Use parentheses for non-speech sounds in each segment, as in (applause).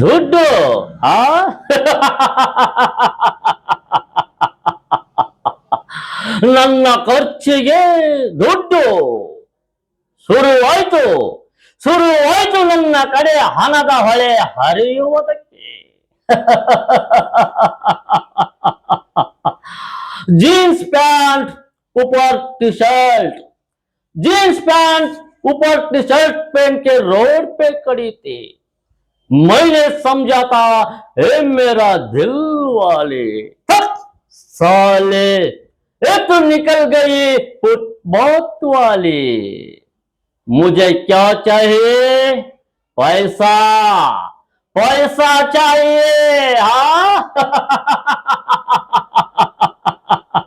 ದುಡ್ಡು ಆ ನನ್ನ ಖರ್ಚಿಗೆ ದುಡ್ಡು ಶುರುವಾಯ್ತು ಶುರುವಾಯ್ತು ನನ್ನ ಕಡೆ ಹಣದ ಹೊಳೆ ಹರಿಯುವುದಕ್ಕೆ जीन्स पैंट ऊपर टी शर्ट जीन्स पैंट ऊपर टी शर्ट पहन के रोड पे खड़ी थी मैंने समझा था, हे मेरा दिल वाले साले ये तो निकल गई बहुत वाली। मुझे क्या चाहिए? पैसा पैसा चाहिए हाँ? (laughs)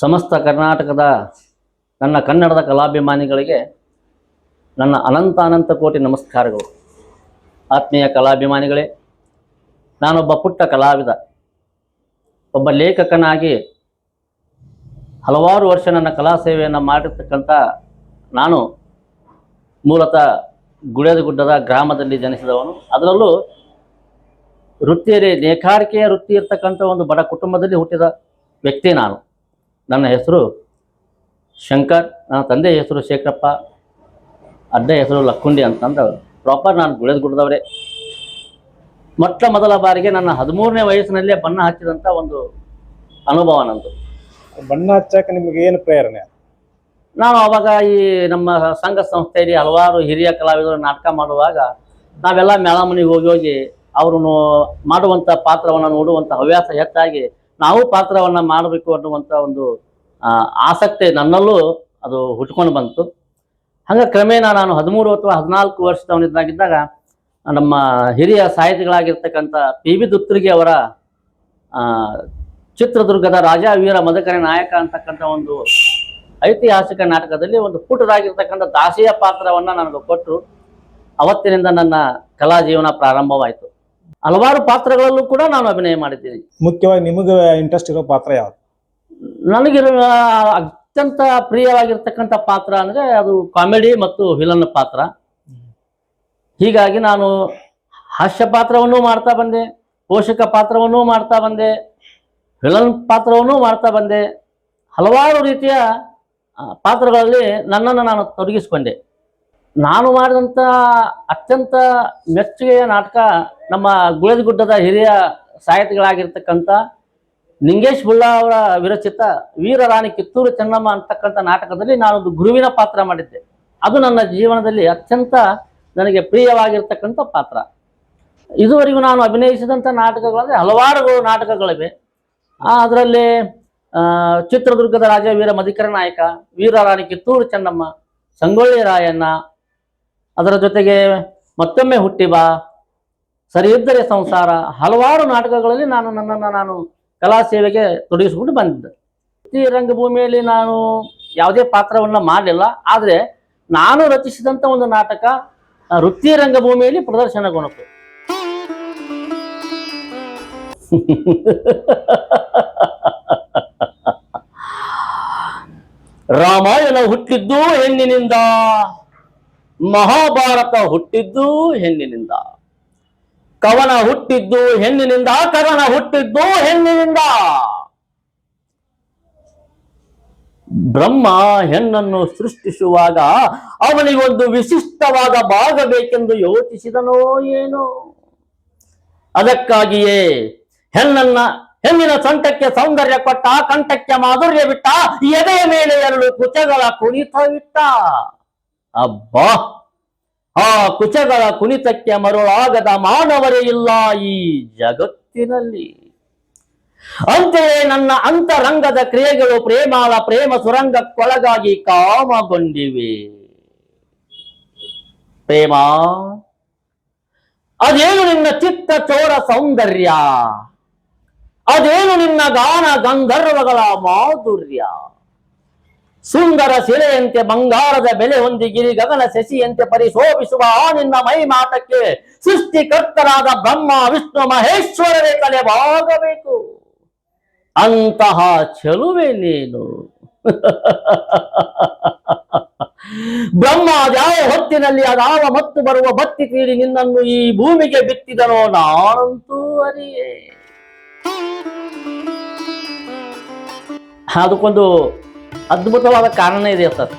ಸಮಸ್ತ ಕರ್ನಾಟಕದ ನನ್ನ ಕನ್ನಡದ ಕಲಾಭಿಮಾನಿಗಳಿಗೆ ನನ್ನ ಅನಂತ ಅನಂತ ಕೋಟಿ ನಮಸ್ಕಾರಗಳು. ಆತ್ಮೀಯ ಕಲಾಭಿಮಾನಿಗಳೇ, ನಾನೊಬ್ಬ ಪುಟ್ಟ ಕಲಾವಿದ, ಒಬ್ಬ ಲೇಖಕನಾಗಿ ಹಲವಾರು ವರ್ಷ ನನ್ನ ಕಲಾ ಸೇವೆಯನ್ನು ಮಾಡಿರ್ತಕ್ಕಂಥ ನಾನು ಮೂಲತಃ ಗುಡ್ಡದ ಗ್ರಾಮದಲ್ಲಿ ಜನಿಸಿದವನು. ಅದರಲ್ಲೂ ವೃತ್ತಿಯಲ್ಲಿ ನೇಕಾರಿಕೆಯ ವೃತ್ತಿ ಇರ್ತಕ್ಕಂಥ ಒಂದು ಬಡ ಕುಟುಂಬದಲ್ಲಿ ಹುಟ್ಟಿದ ವ್ಯಕ್ತಿ ನಾನು. ನನ್ನ ಹೆಸರು ಶಂಕರ್ ನನ್ನ ತಂದೆ ಹೆಸರು ಶೇಖರಪ್ಪ ಅಡ್ಡ ಹೆಸರು ಲಕ್ಕುಂಡಿ ಅಂತಂದು ಪ್ರಾಪರ್ ನಾನು ಗುಳೆದ ಗುಡ್ದವರೇ. ಮೊಟ್ಟ ಮೊದಲ ಬಾರಿಗೆ ನನ್ನ ಹದಿಮೂರನೇ ವಯಸ್ಸಿನಲ್ಲೇ ಬಣ್ಣ ಹಚ್ಚಿದಂಥ ಒಂದು ಅನುಭವ ನಂದು. ಬಣ್ಣ ಹಚ್ಚಕ್ಕೆ ನಿಮಗೆ ಏನು ಪ್ರೇರಣೆ? ನಾನು ಅವಾಗ ಈ ನಮ್ಮ ಸಂಘ ಸಂಸ್ಥೆಯಲ್ಲಿ ಹಲವಾರು ಹಿರಿಯ ಕಲಾವಿದರು ನಾಟಕ ಮಾಡುವಾಗ ನಾವೆಲ್ಲ ಮೇಳಮನಿಗೆ ಹೋಗಿ ಹೋಗಿ ಅವರು ಮಾಡುವಂಥ ಪಾತ್ರವನ್ನು ನೋಡುವಂಥ ಹವ್ಯಾಸ ಹೆಚ್ಚಾಗಿ ನಾವು ಪಾತ್ರವನ್ನು ಮಾಡಬೇಕು ಅನ್ನುವಂಥ ಒಂದು ಆಸಕ್ತಿ ನನ್ನಲ್ಲೂ ಅದು ಹುಟ್ಕೊಂಡು ಬಂತು. ಹಂಗೆ ಕ್ರಮೇಣ ನಾನು ಹದಿಮೂರು ಅಥವಾ ಹದಿನಾಲ್ಕು ವರ್ಷದವನಿದ್ದಾಗಿದ್ದಾಗ ನಮ್ಮ ಹಿರಿಯ ಸಾಹಿತಿಗಳಾಗಿರ್ತಕ್ಕಂಥ ಪಿ ವಿ ದುತ್ರಿಗೆ ಅವರ ಚಿತ್ರದುರ್ಗದ ರಾಜಾ ವೀರ ಮದಕರಿ ನಾಯಕ ಅಂತಕ್ಕಂಥ ಒಂದು ಐತಿಹಾಸಿಕ ನಾಟಕದಲ್ಲಿ ಒಂದು ಪುಟರಾಗಿರ್ತಕ್ಕಂಥ ದಾಸಿಯ ಪಾತ್ರವನ್ನು ನನಗೆ ಕೊಟ್ಟರು. ಅವತ್ತಿನಿಂದ ನನ್ನ ಕಲಾ ಜೀವನ ಪ್ರಾರಂಭವಾಯಿತು. ಹಲವಾರು ಪಾತ್ರಗಳಲ್ಲೂ ಕೂಡ ನಾನು ಅಭಿನಯ ಮಾಡಿದ್ದೀನಿ. ಮುಖ್ಯವಾಗಿ ನಿಮಗೆ ಇಂಟ್ರೆಸ್ಟ್ ಇರೋ ಪಾತ್ರ ಯಾವ್ದು? ನನಗಿರುವ ಅತ್ಯಂತ ಪ್ರಿಯವಾಗಿರ್ತಕ್ಕಂಥ ಪಾತ್ರ ಅಂದ್ರೆ ಅದು ಕಾಮಿಡಿ ಮತ್ತು ವಿಲನ್ ಪಾತ್ರ. ಹೀಗಾಗಿ ನಾನು ಹಾಸ್ಯ ಪಾತ್ರವನ್ನು ಮಾಡ್ತಾ ಬಂದೆ ಪೋಷಕ ಪಾತ್ರವನ್ನು ಮಾಡ್ತಾ ಬಂದೆ ವಿಲನ್ ಪಾತ್ರವನ್ನು ಮಾಡ್ತಾ ಬಂದೆ. ಹಲವಾರು ರೀತಿಯ ಪಾತ್ರಗಳಲ್ಲಿ ನನ್ನನ್ನು ನಾನು ತೊಡಗಿಸಿಕೊಂಡೆ. ನಾನು ಮಾಡಿದಂಥ ಅತ್ಯಂತ ಮೆಚ್ಚುಗೆಯ ನಾಟಕ ನಮ್ಮ ಗುಳದಗುಡ್ಡದ ಹಿರಿಯ ಸಾಹಿತಿಗಳಾಗಿರ್ತಕ್ಕಂಥ ನಿಂಗೇಶ್ ಬುಳ್ಳ ಅವರ ವಿರಚಿತ ವೀರರಾಣಿ ಕಿತ್ತೂರು ಚೆನ್ನಮ್ಮ ಅಂತಕ್ಕಂಥ ನಾಟಕದಲ್ಲಿ ನಾನೊಂದು ಗುರುವಿನ ಪಾತ್ರ ಮಾಡಿದ್ದೆ. ಅದು ನನ್ನ ಜೀವನದಲ್ಲಿ ಅತ್ಯಂತ ನನಗೆ ಪ್ರಿಯವಾಗಿರ್ತಕ್ಕಂಥ ಪಾತ್ರ. ಇದುವರೆಗೂ ನಾನು ಅಭಿನಯಿಸಿದಂಥ ನಾಟಕಗಳಲ್ಲಿ ಹಲವಾರು ನಾಟಕಗಳಿವೆ. ಅದರಲ್ಲಿ ಚಿತ್ರದುರ್ಗದ ರಾಜ ವೀರ ಮಧಿಕರ ನಾಯಕ, ವೀರರಾಣಿ ಕಿತ್ತೂರು ಚೆನ್ನಮ್ಮ, ಸಂಗೊಳ್ಳಿ ರಾಯಣ್ಣ ಅದರ ಜೊತೆಗೆ ಮತ್ತೊಮ್ಮೆ ಹುಟ್ಟಿ ಬಾ. ಸರಿಯಿದ್ದರೆ ಸಂಸಾರ. ಹಲವಾರು ನಾಟಕಗಳಲ್ಲಿ ನಾನು ನನ್ನನ್ನು ನಾನು ಕಲಾ ಸೇವೆಗೆ ತೊಡಗಿಸಿಕೊಂಡು ಬಂದಿದ್ದೆ. ಈ ರಂಗಭೂಮಿಯಲ್ಲಿ ನಾನು ಯಾವುದೇ ಪಾತ್ರವನ್ನು ಮಾಡಲಿಲ್ಲ. ಆದರೆ ನಾನು ರಚಿಸಿದಂಥ ಒಂದು ನಾಟಕ ವೃತ್ತಿ ರಂಗಭೂಮಿಯಲ್ಲಿ ಪ್ರದರ್ಶನಗೊಂಡಿತು ರಾಮಾಯಣ ಹುಟ್ಟಿದ್ದು ಹೆಣ್ಣಿನಿಂದ. ಮಹಾಭಾರತ ಹುಟ್ಟಿದ್ದು ಹೆಣ್ಣಿನಿಂದ. ಕವನ ಹುಟ್ಟಿದ್ದು ಹೆಣ್ಣಿನಿಂದ ಕವನ ಹುಟ್ಟಿದ್ದು ಹೆಣ್ಣಿನಿಂದ. ಬ್ರಹ್ಮ ಹೆಣ್ಣನ್ನು ಸೃಷ್ಟಿಸುವಾಗ ಅವನಿಗೊಂದು ವಿಶಿಷ್ಟವಾದ ಭಾಗ ಬೇಕೆಂದು ಯೋಚಿಸಿದನೋ ಏನೋ. ಅದಕ್ಕಾಗಿಯೇ ಹೆಣ್ಣನ್ನ, ಹೆಣ್ಣಿನ ಸೊಂಟಕ್ಕೆ ಸೌಂದರ್ಯ ಕೊಟ್ಟ, ಕಂಠಕ್ಕೆ ಮಾಧುರ್ಯ ಬಿಟ್ಟ, ಎದೆಯ ಮೇಲೆ ಎರಡು ಕುಚಗಳ ಕುಣಿತವಿಟ್ಟ ಅಬ್ಬಾ! ಆ ಕುಚಗಳ ಕುಣಿತಕ್ಕೆ ಮರುಳಾಗದ ಮಾನವರೇ ಇಲ್ಲ ಈ ಜಗತ್ತಿನಲ್ಲಿ. ಅಂತೆಯೇ ನನ್ನ ಅಂತರಂಗದ ಕ್ರಿಯೆಗಳು ಪ್ರೇಮಾಳ ಪ್ರೇಮ ಸುರಂಗಕ್ಕೊಳಗಾಗಿ ಕಾಮಗೊಂಡಿವೆ. ಪ್ರೇಮ, ಅದೇನು ನಿನ್ನ ಚಿತ್ತ ಚೋರ ಸೌಂದರ್ಯ? ಅದೇನು ನಿನ್ನ ಗಾನ ಗಂಧರ್ವಗಳ ಮಾಧುರ್ಯ? ಸುಂದರ ಸಿರೆಯಂತೆ ಬಂಗಾರದ ಬೆಲೆ ಹೊಂದಿ ಗಿರಿ ಗಗನ ಶಶಿಯಂತೆ ಪರಿಶೋಭಿಸುವ ಆ ನಿನ್ನ ಮೈ ಮಾಟಕ್ಕೆ ಸೃಷ್ಟಿಕರ್ತರಾದ ಬ್ರಹ್ಮ, ವಿಷ್ಣು, ಮಹೇಶ್ವರರೇ ತಲೆಬಾಗಬೇಕು ಅಂತಹ ಚೆಲುವೆ ನೀನು. ಬ್ರಹ್ಮ ಯಾವ ಹೊತ್ತಿನಲ್ಲಿ ಅದಾವ ಮತ್ತು ಬರುವ ಭಕ್ತಿ ತೀರಿ ನಿನ್ನನ್ನು ಈ ಭೂಮಿಗೆ ಬಿತ್ತಿದನೋ ನಾನಂತೂ ಅರಿಯೇ. ಅದಕ್ಕೊಂದು ಅದ್ಭುತವಾದ ಕಾರಣ ಇದೆ ಸರ್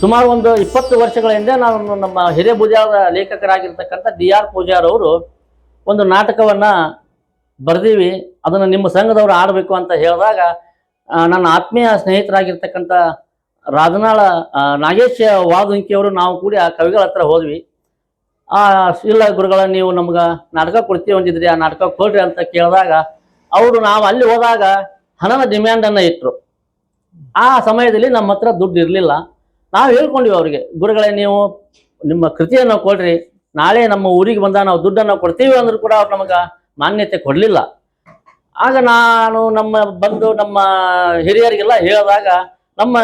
ಸುಮಾರು ಒಂದು ಇಪ್ಪತ್ತು ವರ್ಷಗಳ ಹಿಂದೆ ನಾನು ನಮ್ಮ ಹಿರೇಭುಜಾದ ಲೇಖಕರಾಗಿರ್ತಕ್ಕಂಥ ಡಿ ಆರ್ ಪೂಜಾರ್ ಅವರು ಒಂದು ನಾಟಕವನ್ನು ಬರೆದೀವಿ, ಅದನ್ನು ನಿಮ್ಮ ಸಂಘದವರು ಆಡಬೇಕು ಅಂತ ಹೇಳಿದಾಗ ನನ್ನ ಆತ್ಮೀಯ ಸ್ನೇಹಿತರಾಗಿರ್ತಕ್ಕಂಥ ರಾಜನಾಳ ನಾಗೇಶ ನಾಗೇಶ್ ವಾದುಂಕಿ ಅವರು ನಾವು ಕೂಡಿ ಆ ಕವಿಗಳ ಹತ್ರ ಹೋದ್ವಿ. ಆ, ಇಲ್ಲ ಗುರುಗಳ, ನೀವು ನಮ್ಗೆ ನಾಟಕ ಕೊಡ್ತೀವಿ ಅಂದಿದ್ರಿ, ಆ ನಾಟಕ ಕೊಡ್ರಿ ಅಂತ ಕೇಳಿದಾಗ, ಅವರು ನಾವು ಅಲ್ಲಿ ಹೋದಾಗ ಹಣದ ಡಿಮ್ಯಾಂಡನ್ನು ಇಟ್ಟರು ಆ ಸಮಯದಲ್ಲಿ ನಮ್ಮ ಹತ್ರ ದುಡ್ಡು ಇರಲಿಲ್ಲ. ನಾವು ಹೇಳ್ಕೊಂಡಿವಿ ಅವರಿಗೆ, ಗುರುಗಳೇ ನೀವು ನಿಮ್ಮ ಕೃತಿಯನ್ನು ಕೊಡ್ರಿ, ನಾಳೆ ನಮ್ಮ ಊರಿಗೆ ಬಂದ ನಾವು ದುಡ್ಡನ್ನು ಕೊಡ್ತೀವಿ ಅಂದ್ರೂ ಕೂಡ ಅವ್ರು ನಮಗೆ ಮಾನ್ಯತೆ ಕೊಡಲಿಲ್ಲ. ಆಗ ನಾನು ನಮ್ಮ ಬಂದು ನಮ್ಮ ಹಿರಿಯರಿಗೆಲ್ಲ ಹೇಳಿದಾಗ, ನಮ್ಮ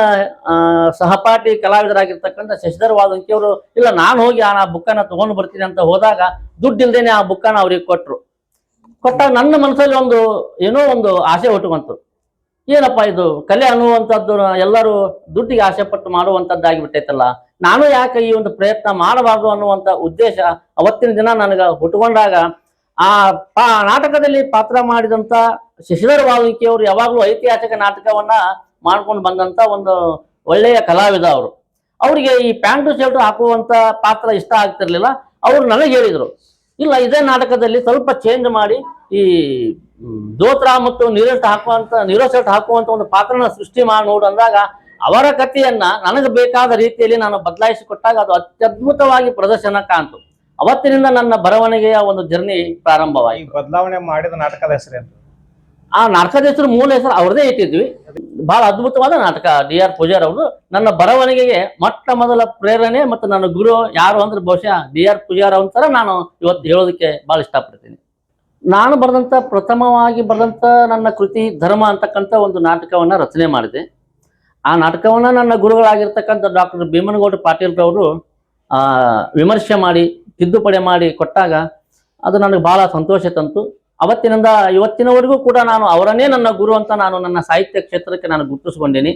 ಸಹಪಾಠಿ ಕಲಾವಿದರಾಗಿರ್ತಕ್ಕಂಥ ಶಶಿಧರ್ ವಾದಂಕಿಯವರು ಇಲ್ಲ ನಾನು ಹೋಗಿ ಆ ಬುಕ್ಕನ್ನು ತಗೊಂಡು ಬರ್ತೀನಿ ಅಂತ ಹೋದಾಗ ದುಡ್ಡು ಇಲ್ದೇನೆ ಆ ಬುಕ್ಕನ್ನು ಅವ್ರಿಗೆ ಕೊಟ್ಟರು ಕೊಟ್ಟಾಗ ನನ್ನ ಮನಸ್ಸಲ್ಲಿ ಒಂದು ಏನೋ ಒಂದು ಆಸೆ ಹುಟ್ಟುವಂತು ಏನಪ್ಪ ಇದು ಕಲೆ ಅನ್ನುವಂಥದ್ದು ಎಲ್ಲರೂ ದುಡ್ಡಿಗೆ ಆಸೆ ಪಟ್ಟು ಮಾಡುವಂಥದ್ದಾಗಿಬಿಟ್ಟೈತಲ್ಲ. ನಾನು ಯಾಕೆ ಈ ಒಂದು ಪ್ರಯತ್ನ ಮಾಡಬಾರ್ದು ಅನ್ನುವಂಥ ಉದ್ದೇಶ ಅವತ್ತಿನ ದಿನ ನನಗೆ ಹುಟ್ಟುಕೊಂಡಾಗ, ಆ ಪಾ ನಾಟಕದಲ್ಲಿ ಪಾತ್ರ ಮಾಡಿದಂಥ ಶಶಿಧರ್ ವಾಲ್ಮೀಕಿ ಅವರು ಯಾವಾಗಲೂ ಐತಿಹಾಸಿಕ ನಾಟಕವನ್ನ ಮಾಡ್ಕೊಂಡು ಬಂದಂತ ಒಂದು ಒಳ್ಳೆಯ ಕಲಾವಿದ ಅವರು. ಅವರಿಗೆ ಈ ಪ್ಯಾಂಟು ಶರ್ಟ್ ಹಾಕುವಂತ ಪಾತ್ರ ಇಷ್ಟ ಆಗ್ತಿರ್ಲಿಲ್ಲ. ಅವರು ನನಗೆ ಹೇಳಿದ್ರು, ಇಲ್ಲ, ಇದೇ ನಾಟಕದಲ್ಲಿ ಸ್ವಲ್ಪ ಚೇಂಜ್ ಮಾಡಿ ಈ ದೋತ್ರ ಮತ್ತು ನೀರಷ್ಟು ಹಾಕುವಂತ ನೀರಷ್ಟ ಹಾಕುವಂತ ಒಂದು ಪಾತ್ರನ ಸೃಷ್ಟಿ ಮಾಡಿ ನೋಡು ಅಂದಾಗ ಅವರ ಕಥೆಯನ್ನ ನನಗೆ ಬೇಕಾದ ರೀತಿಯಲ್ಲಿ ನಾನು ಬದಲಾಯಿಸಿ ಕೊಟ್ಟಾಗ ಅದು ಅತ್ಯದ್ಭುತವಾಗಿ ಪ್ರದರ್ಶನ ಕಾಣ್ತು. ಅವತ್ತಿನಿಂದ ನನ್ನ ಬರವಣಿಗೆಯ ಒಂದು ಜರ್ನಿ ಪ್ರಾರಂಭವಾಗಿ ಬದಲಾವಣೆ ಮಾಡಿದ ನಾಟಕದ ಹೆಸರೇನು ಆ ನಾಟಕದ ಹೆಸರು ಮೂಲ ಹೆಸರು ಅವ್ರದೇ ಇಟ್ಟಿದ್ವಿ. ಬಹಳ ಅದ್ಭುತವಾದ ನಾಟಕ. ಡಿ ಆರ್ ಪೂಜಾರ್ ಅವರು ನನ್ನ ಬರವಣಿಗೆಗೆ ಮೊಟ್ಟ ಮೊದಲ ಪ್ರೇರಣೆ ಮತ್ತು ನನ್ನ ಗುರು ಯಾರು ಅಂದ್ರೆ ಬಹುಶಃ ಡಿ ಆರ್ ಪೂಜಾರ್ ಅವ್ರ ನಾನು ಇವತ್ತು ಹೇಳೋದಕ್ಕೆ ಬಹಳ ಇಷ್ಟಪಡ್ತೀನಿ. ನಾನು ಬರೆದಂಥ ಪ್ರಥಮವಾಗಿ ಬರೆದಂಥ ನನ್ನ ಕೃತಿ ಧರ್ಮ ಅಂತಕ್ಕಂಥ ಒಂದು ನಾಟಕವನ್ನು ರಚನೆ ಮಾಡಿದೆ. ಆ ನಾಟಕವನ್ನು ನನ್ನ ಗುರುಗಳಾಗಿರ್ತಕ್ಕಂಥ ಡಾಕ್ಟರ್ ಭೀಮನಗೌಡ ಪಾಟೀಲ್ ರವರು ಆ, ವಿಮರ್ಶೆ ಮಾಡಿ, ತಿದ್ದುಪಡಿ ಮಾಡಿ ಕೊಟ್ಟಾಗ ಅದು ನನಗೆ ಬಹಳ ಸಂತೋಷ ತಂತು. ಅವತ್ತಿನಿಂದ, ಇವತ್ತಿನವರೆಗೂ ಕೂಡ ನಾನು ಅವರನ್ನೇ ನನ್ನ ಗುರು ಅಂತ ನಾನು ನನ್ನ ಸಾಹಿತ್ಯ ಕ್ಷೇತ್ರಕ್ಕೆ ನಾನು ಗುರುತಿಸ್ಕೊಂಡೇನೆ.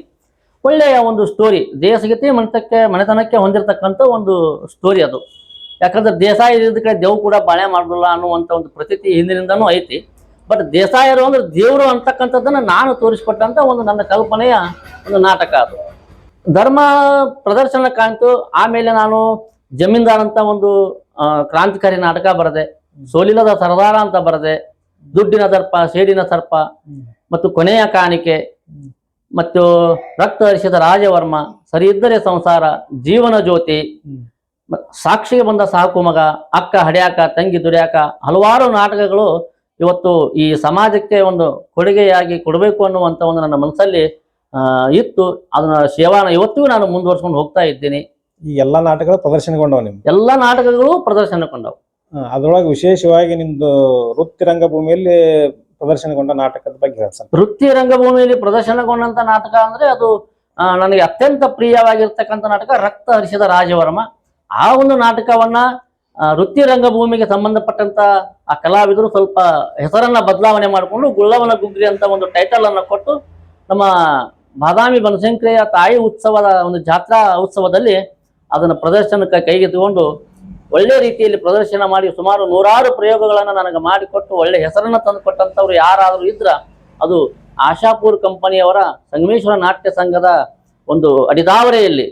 ಒಳ್ಳೆಯ ಒಂದು ಸ್ಟೋರಿ ದೇಹಸಗತಿ ಮನೆತಕ್ಕೆ, ಮನೆತನಕ್ಕೆ ಹೊಂದಿರತಕ್ಕಂಥ ಒಂದು ಸ್ಟೋರಿ ಅದು. ಯಾಕಂದ್ರೆ ದೇಸಾಯಿ ಕಡೆ ದೇವ್ ಕೂಡ ಬಾಳೆ ಮಾಡಬಲ್ಲ ಅನ್ನುವಂಥ ಒಂದು ಪ್ರತೀತಿ ಹಿಂದಿನಿಂದನೂ ಐತಿ. ಬಟ್ ದೇಸಾಯರು ಅಂದ್ರೆ ದೇವರು ಅಂತಕ್ಕಂಥದ್ದನ್ನ ನಾನು ತೋರಿಸ್ಕೊಟ್ಟಂತ ಒಂದು ನನ್ನ ಕಲ್ಪನೆಯ ಒಂದು ನಾಟಕ ಅದು. ಧರ್ಮ ಪ್ರದರ್ಶನ ಕಾಣ್ತು, ಆಮೇಲೆ ನಾನು ಜಮೀನ್ದಾರ್ ಅಂತ ಒಂದು ಕ್ರಾಂತಿಕಾರಿ ನಾಟಕ ಬರದೆ, ಸೋಲಿಲ್ಲದ ಸರದಾರ ಅಂತ ಬರದೆ, ದುಡ್ಡಿನ ದರ್ಪ ಸೇಡಿನ ಸರ್ಪ, ಮತ್ತು ಕೊನೆಯ ಕಾಣಿಕೆ, ಮತ್ತು ರಕ್ತ ಹರಿಸಿದ ರಾಜವರ್ಮ, ಸರಿ ಇದ್ದರೆ ಸಂಸಾರ, ಜೀವನ ಜ್ಯೋತಿ ಸಾಕ್ಷಿಗೆ ಬಂದ ಸಾಕು ಮಗ ಅಕ್ಕ ಹಡ್ಯಾಕ ತಂಗಿ ದುಡ್ಯಾಕ ಹಲವಾರು ನಾಟಕಗಳು ಇವತ್ತು ಈ ಸಮಾಜಕ್ಕೆ ಒಂದು ಕೊಡುಗೆಯಾಗಿ ಕೊಡಬೇಕು ಅನ್ನುವಂಥ ಒಂದು ನನ್ನ ಮನಸ್ಸಲ್ಲಿ ಇತ್ತು. ಅದನ್ನ ಸೇವಾನ ಇವತ್ತಿಗೂ ನಾನು ಮುಂದುವರ್ಸ್ಕೊಂಡು ಹೋಗ್ತಾ ಇದ್ದೀನಿ. ಈ ಎಲ್ಲಾ ನಾಟಕಗಳು ಪ್ರದರ್ಶನಗೊಂಡವು ನಿಮ್ಗೆ? ಎಲ್ಲ ನಾಟಕಗಳು ಪ್ರದರ್ಶನಗೊಂಡವು. ಅದರೊಳಗೆ ವಿಶೇಷವಾಗಿ ನಿಮ್ದು ವೃತ್ತಿ ರಂಗಭೂಮಿಯಲ್ಲಿ ಪ್ರದರ್ಶನಗೊಂಡ ನಾಟಕದ ಬಗ್ಗೆ ಹೇಳಿ ವೃತ್ತಿ ರಂಗಭೂಮಿಯಲ್ಲಿ ಪ್ರದರ್ಶನಗೊಂಡಂತ ನಾಟಕ ಅಂದ್ರೆ ಅದು ನನಗೆ ಅತ್ಯಂತ ಪ್ರಿಯವಾಗಿರ್ತಕ್ಕಂಥ ನಾಟಕ ರಕ್ತ ಹರಿಸಿದ ರಾಜವರ್ಮ. ಆ ಒಂದು ನಾಟಕವನ್ನ ವೃತ್ತಿ ರಂಗಭೂಮಿಗೆ ಸಂಬಂಧಪಟ್ಟಂತ ಆ ಕಲಾವಿದರು ಸ್ವಲ್ಪ ಹೆಸರನ್ನ ಬದಲಾವಣೆ ಮಾಡಿಕೊಂಡು ಗುಳ್ಳವನ ಗುಗ್ರಿ ಅಂತ ಒಂದು ಟೈಟಲ್ ಅನ್ನ ಕೊಟ್ಟು ನಮ್ಮ ಬಾದಾಮಿ ಬನಶಂಕರಿಯ ತಾಯಿ ಉತ್ಸವದ ಒಂದು ಜಾತ್ರಾ ಉತ್ಸವದಲ್ಲಿ ಅದನ್ನು ಪ್ರದರ್ಶನಕ್ಕೆ ಕೈಗೆತ್ತಿಕೊಂಡು ಒಳ್ಳೆ ರೀತಿಯಲ್ಲಿ ಪ್ರದರ್ಶನ ಮಾಡಿ ಸುಮಾರು ನೂರಾರು ಪ್ರಯೋಗಗಳನ್ನು ನನಗೆ ಮಾಡಿಕೊಟ್ಟು ಒಳ್ಳೆ ಹೆಸರನ್ನ ತಂದುಕೊಟ್ಟಂಥವ್ರು ಯಾರಾದರೂ ಇದ್ರ ಅದು ಆಶಾಪುರ್ ಕಂಪನಿಯವರ ಸಂಗಮೇಶ್ವರ ನಾಟ್ಯ ಸಂಘದ ಒಂದು ಅಡಿದಾವರೆಯಲ್ಲಿ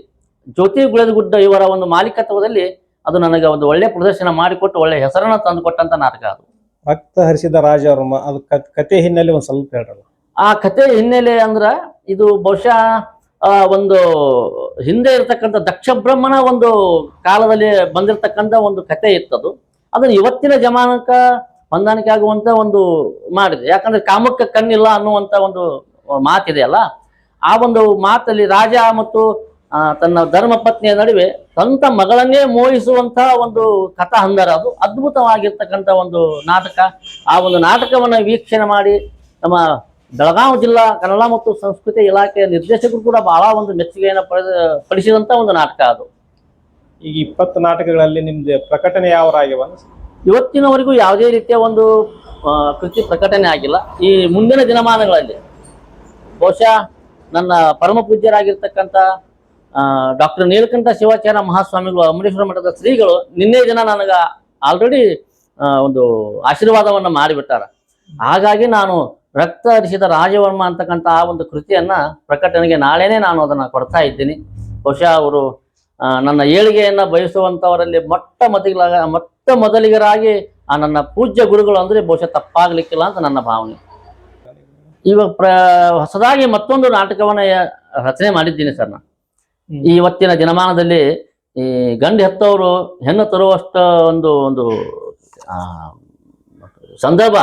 ಜ್ಯೋತಿ ಗುಳದಗುಡ್ಡ ಇವರ ಒಂದು ಮಾಲೀಕತ್ವದಲ್ಲಿ ಅದು ನನಗೆ ಒಂದು ಒಳ್ಳೆ ಪ್ರದರ್ಶನ ಮಾಡಿಕೊಟ್ಟು ಒಳ್ಳೆ ಹೆಸರನ್ನ ತಂದುಕೊಟ್ಟಂತ ನಾಟಕ ಅದು. ರಕ್ತ ಹರಿಸಿದ ಅವರು ಅದು ಕತ್- ಹಿನ್ನೆಲೆ ಒಂದು ಸ್ವಲ್ಪ ಹೇಳ್ರಲ್ಲ? ಆ ಕತೆ ಹಿನ್ನೆಲೆ ಅಂದ್ರ ಇದು ಬಹುಶಃ ಒಂದು ಹಿಂದೆ ಇರತಕ್ಕಂಥ ದಕ್ಷ ಬ್ರಹ್ಮನ ಒಂದು ಕಾಲದಲ್ಲಿ ಬಂದಿರತಕ್ಕಂಥ ಒಂದು ಕತೆ ಇತ್ತದು. ಅದನ್ನ ಇವತ್ತಿನ ಜಮಾನಕ ಹೊಂದಾಣಿಕೆ ಆಗುವಂತ ಒಂದು ಮಾಡಿದೆ. ಯಾಕಂದ್ರೆ ಕಾಮಕ್ಕೆ ಕಣ್ಣಿಲ್ಲ ಅನ್ನುವಂತ ಒಂದು ಮಾತಿದೆ ಅಲ್ಲ? ಆ ಒಂದು ಮಾತಲ್ಲಿ ರಾಜ ಮತ್ತು ತನ್ನ ಧರ್ಮ ಪತ್ನಿಯ ನಡುವೆ ಸ್ವಂತ ಮಗಳನ್ನೇ ಮೋಹಿಸುವಂತಹ ಒಂದು ಕಥಾ ಹಂದರ ಅದು. ಅದ್ಭುತವಾಗಿರ್ತಕ್ಕಂಥ ಒಂದು ನಾಟಕ. ಆ ಒಂದು ನಾಟಕವನ್ನು ವೀಕ್ಷಣೆ ಮಾಡಿ ನಮ್ಮ ಬೆಳಗಾವಿ ಜಿಲ್ಲಾ ಕನ್ನಡ ಮತ್ತು ಸಂಸ್ಕೃತಿ ಇಲಾಖೆಯ ನಿರ್ದೇಶಕರು ಕೂಡ ಬಹಳ ಒಂದು ಮೆಚ್ಚುಗೆಯನ್ನು ಪಡೆದ ಒಂದು ನಾಟಕ ಅದು. ಈಗ ಇಪ್ಪತ್ತು ನಾಟಕಗಳಲ್ಲಿ ನಿಮ್ದು ಪ್ರಕಟಣೆ ಯಾವ ಇವತ್ತಿನವರೆಗೂ ಯಾವುದೇ ರೀತಿಯ ಒಂದು ಕೃತಿ ಪ್ರಕಟಣೆ ಆಗಿಲ್ಲ. ಈ ಮುಂದಿನ ದಿನಮಾನಗಳಲ್ಲಿ ಬಹುಶಃ ನನ್ನ ಪರಮ ಪೂಜ್ಯರಾಗಿರ್ತಕ್ಕಂಥ ಡಾಕ್ಟರ್ ನೀಲಕಂಠ ಶಿವಾಚಾರ್ಯ ಮಹಾಸ್ವಾಮಿಗಳು ಅಮರೇಶ್ವರ ಮಠದ ಶ್ರೀಗಳು ನಿನ್ನೆ ದಿನ ನನಗ ಆಲ್ರೆಡಿ ಒಂದು ಆಶೀರ್ವಾದವನ್ನು ಮಾಡಿಬಿಟ್ಟಾರ. ಹಾಗಾಗಿ ನಾನು ರಕ್ತ ಹರಿಸಿದ ರಾಜವರ್ಮ ಅಂತಕ್ಕಂಥ ಆ ಒಂದು ಕೃತಿಯನ್ನ ಪ್ರಕಟಣೆಗೆ ನಾಳೆನೆ ನಾನು ಅದನ್ನ ಕೊಡ್ತಾ ಇದ್ದೀನಿ. ಬಹುಶಃ ಅವರು ನನ್ನ ಏಳಿಗೆಯನ್ನ ಬಯಸುವಂತವರಲ್ಲಿ ಮೊಟ್ಟ ಮೊದಲಿಗ ಮೊಟ್ಟ ಮೊದಲಿಗರಾಗಿ ಆ ನನ್ನ ಪೂಜ್ಯ ಗುರುಗಳು ಅಂದ್ರೆ ಬಹುಶಃ ತಪ್ಪಾಗ್ಲಿಕ್ಕಿಲ್ಲ ಅಂತ ನನ್ನ ಭಾವನೆ. ಇವಾಗ ಪ್ರ, ಹೊಸದಾಗಿ ಮತ್ತೊಂದು ನಾಟಕವನ್ನ ರಚನೆ ಮಾಡಿದ್ದೀನಿ ಸರ್ ನಾನು. ಇವತ್ತಿನ ದಿನಮಾನದಲ್ಲಿ ಈ ಗಂಡು ಹೆತ್ತವರು ಹೆಣ್ಣು ತರುವಷ್ಟ ಒಂದು ಒಂದು ಆ, ಸಂದರ್ಭ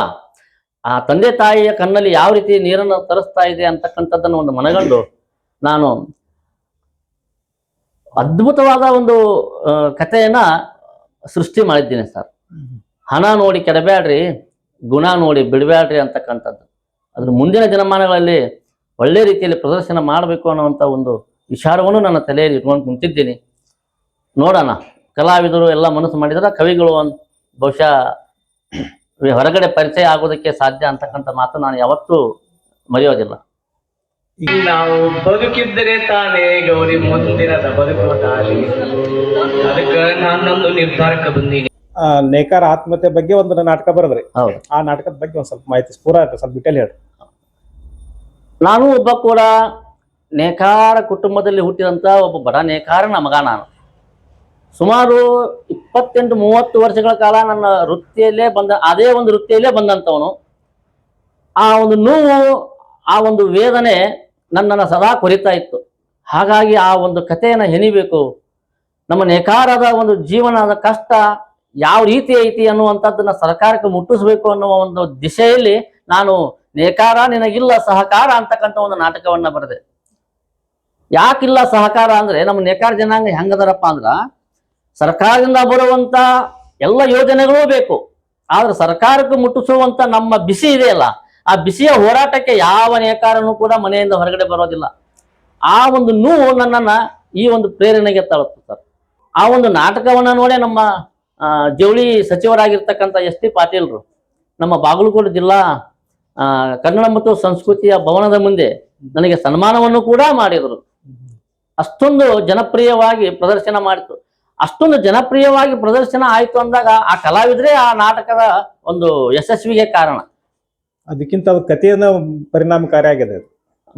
ಆ ತಂದೆ ತಾಯಿಯ ಕಣ್ಣಲ್ಲಿ ಯಾವ ರೀತಿ ನೀರನ್ನು ತರಿಸ್ತಾ ಇದೆ ಅಂತಕ್ಕಂಥದ್ದನ್ನು ಒಂದು ಮನಗಂಡು ನಾನು ಅದ್ಭುತವಾದ ಒಂದು ಕಥೆಯನ್ನ ಸೃಷ್ಟಿ ಮಾಡಿದ್ದೀನಿ ಸರ್. ಹಣ ನೋಡಿ ಕೆಡಬೇಡ್ರಿ ಗುಣ ನೋಡಿ ಬಿಡಬೇಡ್ರಿ ಅಂತಕ್ಕಂಥದ್ದು. ಅದ್ರ ಮುಂದಿನ ದಿನಮಾನಗಳಲ್ಲಿ ಒಳ್ಳೆ ರೀತಿಯಲ್ಲಿ ಪ್ರದರ್ಶನ ಮಾಡಬೇಕು ಅನ್ನುವಂಥ ಒಂದು ವಿಚಾರವನ್ನು ನನ್ನ ತಲೆಯಲ್ಲಿ ಇಟ್ಕೊಂಡು ಕುಂತಿದ್ದೀನಿ. ನೋಡೋಣ. ಕಲಾವಿದರು ಎಲ್ಲ ಮನಸ್ಸು ಮಾಡಿದ್ರೆ ಕವಿಗಳು ಅಂತ ಬಹುಶಃ ಹೊರಗಡೆ ಪರಿಚಯ ಆಗೋದಕ್ಕೆ ಸಾಧ್ಯ ಅಂತಕ್ಕಂಥ ಮಾತು ನಾನು ಯಾವತ್ತೂ ಮರೆಯೋದಿಲ್ಲ. ನಾವು ಬದುಕಿದ್ದರೆ ತಾನೇ ಗೌರಿ ಮುಂದಿನದ ಬದುಕುವ ದಾರಿ ಅದಕ್ಕೆ ನಾನೊಂದು ನಿರ್ಧಾರಕ್ಕೆ ಬಂದೀನಿ. ಆ, ನೇಕಾರ ಆತ್ಮಹತ್ಯೆ ಬಗ್ಗೆ ಒಂದು ನಾಟಕ ಬರದ್ರಿ. ಹೌದು. ಆ ನಾಟಕದ ಬಗ್ಗೆ ಒಂದ್ ಸ್ವಲ್ಪ ಮಾಹಿತಿ ಪೂರ ಸ್ವಲ್ಪ ಡಿಟೇಲ್ ಹೇಳ್ರಿ. ನಾನು ಒಬ್ಬ ಕೂಡ ನೇಕಾರ ಕುಟುಂಬದಲ್ಲಿ ಹುಟ್ಟಿದಂಥ ಒಬ್ಬ ಬಡ ನೇಕಾರನ ಮಗ ನಾನು. ಸುಮಾರು ಇಪ್ಪತ್ತೆಂಟು ಮೂವತ್ತು ವರ್ಷಗಳ ಕಾಲ ನನ್ನ ವೃತ್ತಿಯಲ್ಲೇ ಬಂದ, ಅದೇ ಒಂದು ವೃತ್ತಿಯಲ್ಲೇ ಬಂದಂಥವನು ಆ ಒಂದು ನೋವು, ಆ ಒಂದು ವೇದನೆ ನನ್ನನ್ನು ಸದಾ ಕೊರಿತಾ ಇತ್ತು. ಹಾಗಾಗಿ ಆ ಒಂದು ಕಥೆಯನ್ನು ಹೆಣಿಬೇಕು. ನಮ್ಮ ನೇಕಾರದ ಒಂದು ಜೀವನದ ಕಷ್ಟ ಯಾವ ರೀತಿ ಐತಿ ಅನ್ನುವಂಥದ್ದನ್ನ ಸರ್ಕಾರಕ್ಕೆ ಮುಟ್ಟಿಸ್ಬೇಕು ಅನ್ನುವ ಒಂದು ದಿಶೆಯಲ್ಲಿ ನಾನು ನೇಕಾರ ನಿನಗಿಲ್ಲ, ಸಹಕಾರ ಅಂತಕ್ಕಂಥ ಒಂದು ನಾಟಕವನ್ನು ಬರೆದೆ. ಯಾಕಿಲ್ಲ ಸಹಕಾರ ಅಂದ್ರೆ ನಮ್ಮ ನೇಕಾರ ಜನಾಂಗ ಹೆಂಗದಾರಪ್ಪ ಅಂದ್ರ ಸರ್ಕಾರದಿಂದ ಬರುವಂತ ಎಲ್ಲ ಯೋಜನೆಗಳೂ ಬೇಕು. ಆದ್ರೆ ಸರ್ಕಾರಕ್ಕೆ ಮುಟ್ಟಿಸುವಂತ ನಮ್ಮ ಬಿಸಿ ಇದೆಯಲ್ಲ, ಆ ಬಿಸಿಯ ಹೋರಾಟಕ್ಕೆ ಯಾವ ನೇಕಾರನೂ ಕೂಡ ಮನೆಯಿಂದ ಹೊರಗಡೆ ಬರೋದಿಲ್ಲ. ಆ ಒಂದು ನೋವು ನನ್ನನ್ನ ಈ ಒಂದು ಪ್ರೇರಣೆಗೆ ತಳುತ್ತೆ ಸರ್. ಆ ಒಂದು ನಾಟಕವನ್ನ ನೋಡಿ ನಮ್ಮ ಜವಳಿ ಸಚಿವರಾಗಿರ್ತಕ್ಕಂಥ ಎಸ್ ಟಿ ಪಾಟೀಲ್ರು, ನಮ್ಮ ಬಾಗಲಕೋಟೆ ಜಿಲ್ಲಾ ಕನ್ನಡ ಮತ್ತು ಸಂಸ್ಕೃತಿಯ ಭವನದ ಮುಂದೆ ನನಗೆ ಸನ್ಮಾನವನ್ನು ಕೂಡ ಮಾಡಿದರು. ಅಷ್ಟೊಂದು ಜನಪ್ರಿಯವಾಗಿ ಪ್ರದರ್ಶನ ಮಾಡಿತು. ಅಷ್ಟೊಂದು ಜನಪ್ರಿಯವಾಗಿ ಪ್ರದರ್ಶನ ಆಯಿತು ಅಂದಾಗ ಆ ಕಲಾವಿದರೇ ಆ ನಾಟಕದ ಒಂದು ಯಶಸ್ವಿಗೆ ಕಾರಣ. ಅದಕ್ಕಿಂತ ಅದು ಕಥೆಯನ್ನ ಪರಿಣಾಮಕಾರಿಯಾಗಿದೆ ಅದು.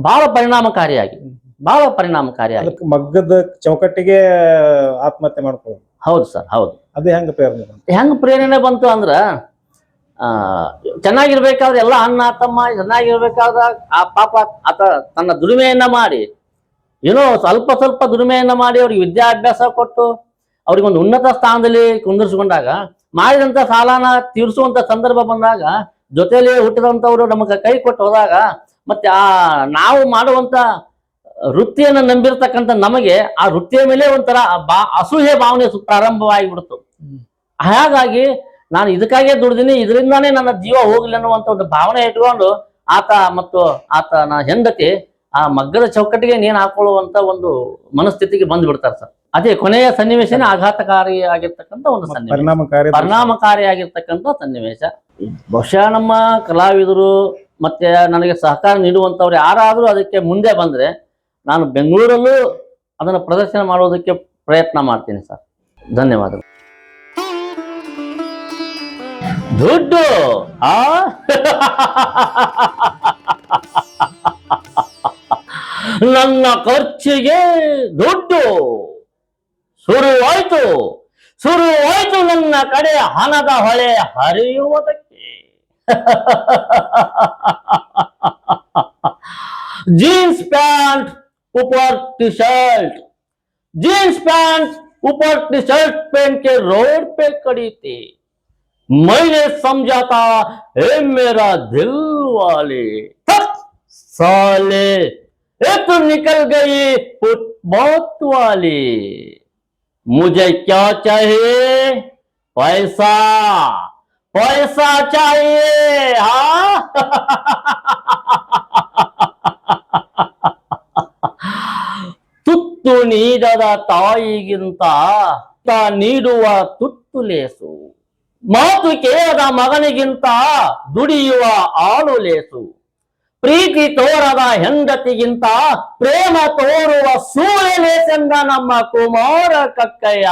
ಬಹಳ ಪರಿಣಾಮಕಾರಿಯಾಗಿ. ಬಹಳ ಪರಿಣಾಮಕಾರಿಯಾಗಿ. ಅದಕ್ಕೆ ಮಗ್ಗದ ಚೌಕಟ್ಟಿಗೆ ಆತ್ಮಹತ್ಯೆ ಮಾಡ್ಕೊಳ್ಳೋದು. ಹೌದು ಸರ್ ಹೌದು. ಅದು ಹೆಂಗ ಪ್ರೇರಣೆ ಹೆಂಗ ಪ್ರೇರಣೆ ಬಂತು ಅಂದ್ರ ಚೆನ್ನಾಗಿರ್ಬೇಕಾದ್ರೆ ಎಲ್ಲ ಅಣ್ಣ ತಮ್ಮ ಚೆನ್ನಾಗಿರ್ಬೇಕಾದ್ರೆ ಆ ಪಾಪ ಆತ ತನ್ನ ದುಡಿಮೆಯನ್ನ ಮಾಡಿ ಏನೋ ಸ್ವಲ್ಪ ಸ್ವಲ್ಪ ದುಡಿಮೆಯನ್ನ ಮಾಡಿ ಅವ್ರಿಗೆ ವಿದ್ಯಾಭ್ಯಾಸ ಕೊಟ್ಟು ಅವ್ರಿಗೆ ಒಂದು ಉನ್ನತ ಸ್ಥಾನದಲ್ಲಿ ಕುಂದಿರಿಸಿಕೊಂಡಾಗ ಮಾಡಿದಂತ ಸಾಲನ ತೀರಿಸುವಂತ ಸಂದರ್ಭ ಬಂದಾಗ ಜೊತೆಯಲ್ಲಿ ಹುಟ್ಟಿದಂಥವ್ರು ನಮಗೆ ಕೈ ಕೊಟ್ಟು ಹೋದಾಗ ಮತ್ತೆ ಆ ನಾವು ಮಾಡುವಂತ ವೃತ್ತಿಯನ್ನು ನಂಬಿರ್ತಕ್ಕಂಥ ನಮಗೆ ಆ ವೃತ್ತಿಯ ಮೇಲೆ ಒಂಥರ ಬಾ ಅಸೂಹೆ ಭಾವನೆ ಸು- ಪ್ರಾರಂಭವಾಗಿಬಿಡ್ತು. ಹಾಗಾಗಿ ನಾನು ಇದಕ್ಕಾಗೇ ದುಡ್ದಿನಿ ಇದರಿಂದಾನೇ ನನ್ನ ಜೀವ ಹೋಗ್ಲಿ ಅನ್ನುವಂತ ಒಂದು ಭಾವನೆ ಇಟ್ಕೊಂಡು ಆತ ಮತ್ತು ಆತನ ಹೆಂಡತಿ ಆ ಮಗ್ಗದ ಚೌಕಟ್ಟಿಗೆ ನೇಣು ಹಾಕೊಳ್ಳುವಂತ ಒಂದು ಮನಸ್ಥಿತಿಗೆ ಬಂದು ಬಿಡ್ತಾರೆ ಸರ್. ಅದೇ ಕೊನೆಯ ಸನ್ನಿವೇಶನೇ ಆಘಾತಕಾರಿ ಆಗಿರ್ತಕ್ಕಂಥ ಒಂದು ಸನ್ನಿವೇಶ. ಪರಿಣಾಮಕಾರಿ ಆಗಿರ್ತಕ್ಕಂಥ ಸನ್ನಿವೇಶ. ಬಹುಶಃ ನಮ್ಮ ಕಲಾವಿದರು ಮತ್ತೆ ನನಗೆ ಸಹಕಾರ ನೀಡುವಂತವ್ರು ಯಾರಾದರೂ ಅದಕ್ಕೆ ಮುಂದೆ ಬಂದ್ರೆ ನಾನು ಬೆಂಗಳೂರಲ್ಲೂ ಅದನ್ನು ಪ್ರದರ್ಶನ ಮಾಡೋದಕ್ಕೆ ಪ್ರಯತ್ನ ಮಾಡ್ತೀನಿ ಸರ್. ಧನ್ಯವಾದಗಳು. ದುಡ್ಡು ಆ? (laughs) ನನ್ನ ಖರ್ಚಿಗೆ ದುಡ್ಡು ಶುರುವಾಯ್ತು ಶುರುವಾಯ್ತು ನನ್ನ ಕಡೆ ಹಣದ ಹೊಳೆ ಹರಿಯುವುದಕ್ಕೆ जीन्स पैंट ऊपर टी शर्ट जीन्स पैंट ऊपर टी शर्ट पहन के रोड पे खड़ी थी मैंने समझा था हे मेरा दिल वाले थक, साले ये तो निकल गई फुटबॉथ वाली मुझे क्या चाहिए पैसा पैसा चाहिए हाँ ತುತ್ತು ನೀಡದ ತಾಯಿಗಿಂತ ತ ನೀಡುವ ತುತ್ತು ಲೇಸು ಮಾತು ಕೇಳದ ಮಗನಿಗಿಂತ ದುಡಿಯುವ ಆಳು ಲೇಸು ಪ್ರೀತಿ ತೋರದ ಹೆಂಡತಿಗಿಂತ ಪ್ರೇಮ ತೋರುವ ಸೂರ್ಯನೇ ಚಂದ ನಮ್ಮ ಕುಮಾರ ಕಕ್ಕಯ್ಯ.